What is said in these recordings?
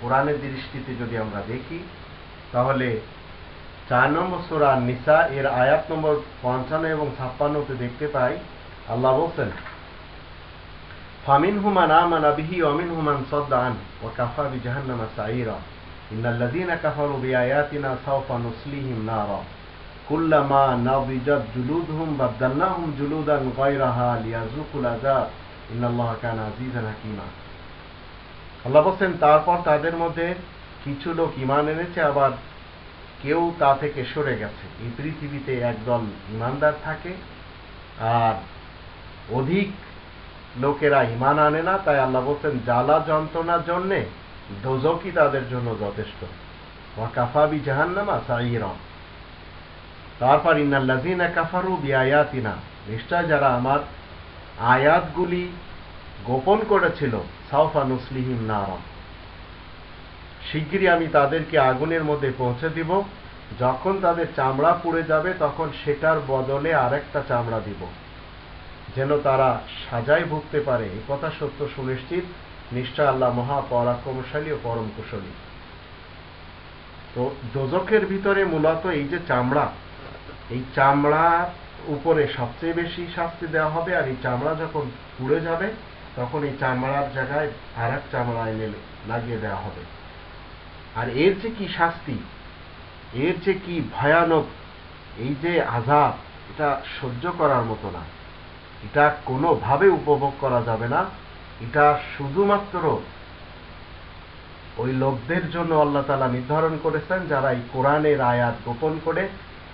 কোরআনের দৃষ্টিতে যদি আমরা দেখি, তাহলে চার নম্বর সুরা নিসা এর আয়াত নম্বর পঞ্চান্ন এবং ছাপ্পান্নতে দেখতে পাই, আল্লাহ বলছেন ফামিন হুমান আমান আবিহি অমিন হুমান সদ্দান ও কাফা বি জাহান্নামা সাইরা ইন্নাল্লাযীনা কাফারু বিআয়াতিনা সাওফা নুসলিহিম নারা। কুল্লামা নাবিজাত জুলুদহুম বাদদালনাহুম জুলুদান গায়রাহা লিয়াযুকুল আযাব। ইন্নাল্লাহা কানা আজিজান হাকীমা। আল্লাহ বলছেন, তারপর তাদের মধ্যে কিছু লোক ইমান এনেছে, আবার কেউ তা থেকে সরে গেছে। এই পৃথিবীতে একদল ইমানদার থাকে, আর অধিক লোকেরা ইমান আনে না, তাই আল্লাহ বলছেন, জ্বালা যন্ত্রণার জন্যে দোজকি তাদের জন্য যথেষ্ট। ওয়াকাফাবি জাহান্নামা সাইরম তারপর, ইন্নাল্লাযীনা কাফারু বিআয়াতিনা। নিশ্চয় যারা আমার আয়াতগুলি গোপন করেছিল সাউফা নুসলিহিম নারম। শিগগিরই আমি তাদেরকে আগুনের মধ্যে পৌঁছে দিব। যখন তাদের চামড়া পুড়ে যাবে, তখন সেটার বদলে আরেকটা চামড়া দিব। যেন তারা সাজায় ভুগতে পারে, এ কথা সত্য সুনিশ্চিত। নিশ্চয় আল্লাহ মহা পরাক্রমশালী ও পরম কুশলী। তো দোজকের ভিতরে মূলত এই যে চামড়া, এই চামড়ার উপরে সবচেয়ে বেশি শাস্তি দেওয়া হবে আর এই চামড়া যখন পুড়ে যাবে তখন এই চামড়ার জায়গায় আর এক চামড়া এনে লাগিয়ে দেওয়া হবে। আর এর যে কি শাস্তি, এর যে কি ভয়ানক, এই যে আজাব এটা সহ্য করার মতো না। এটা কোনোভাবে উপভোগ করা যাবে না। এটা শুধুমাত্র ওই লোকদের জন্য আল্লাহ তালা নির্ধারণ করেছেন, যারা এই কোরআনের আয়াত গোপন করে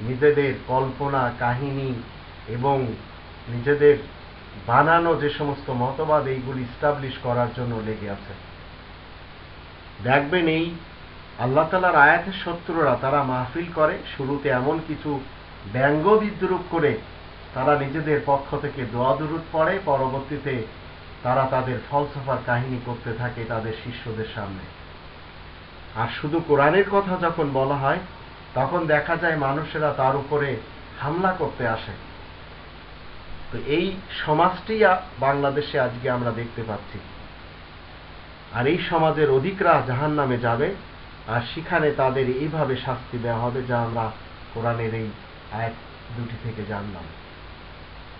নিজেদের কল্পনা, কাহিনী এবং নিজেদের বানানো যে সমস্ত মতবাদ এইগুলি স্টাবলিশ করার জন্য লেগে আছে। দেখবেন এই আল্লাহ তালার আয়াতের শত্রুরা তারা মাহফিল করে, শুরুতে এমন কিছু ব্যঙ্গ বিদ্রুপ করে তারা নিজেদের পক্ষ থেকে দোয়া দুরুদ পড়ে, পরবর্তীতে তারা তাদের ফলসফার কাহিনী করতে থাকে তাদের শিষ্যদের সামনে। আর শুধু কোরআনের কথা যখন বলা হয়, তখন দেখা যায় মানুষেরা তার উপরে হামলা করতে আসে। তো এই সমাজটি বাংলাদেশে আজকে আমরা দেখতে পাচ্ছি। আর এই সমাজের অধিকরা জাহান নামে যাবে, আর সেখানে তাদের এইভাবে শাস্তি দেওয়া হবে যা আমরা কোরআনের এই এক দুটি থেকে জানলাম।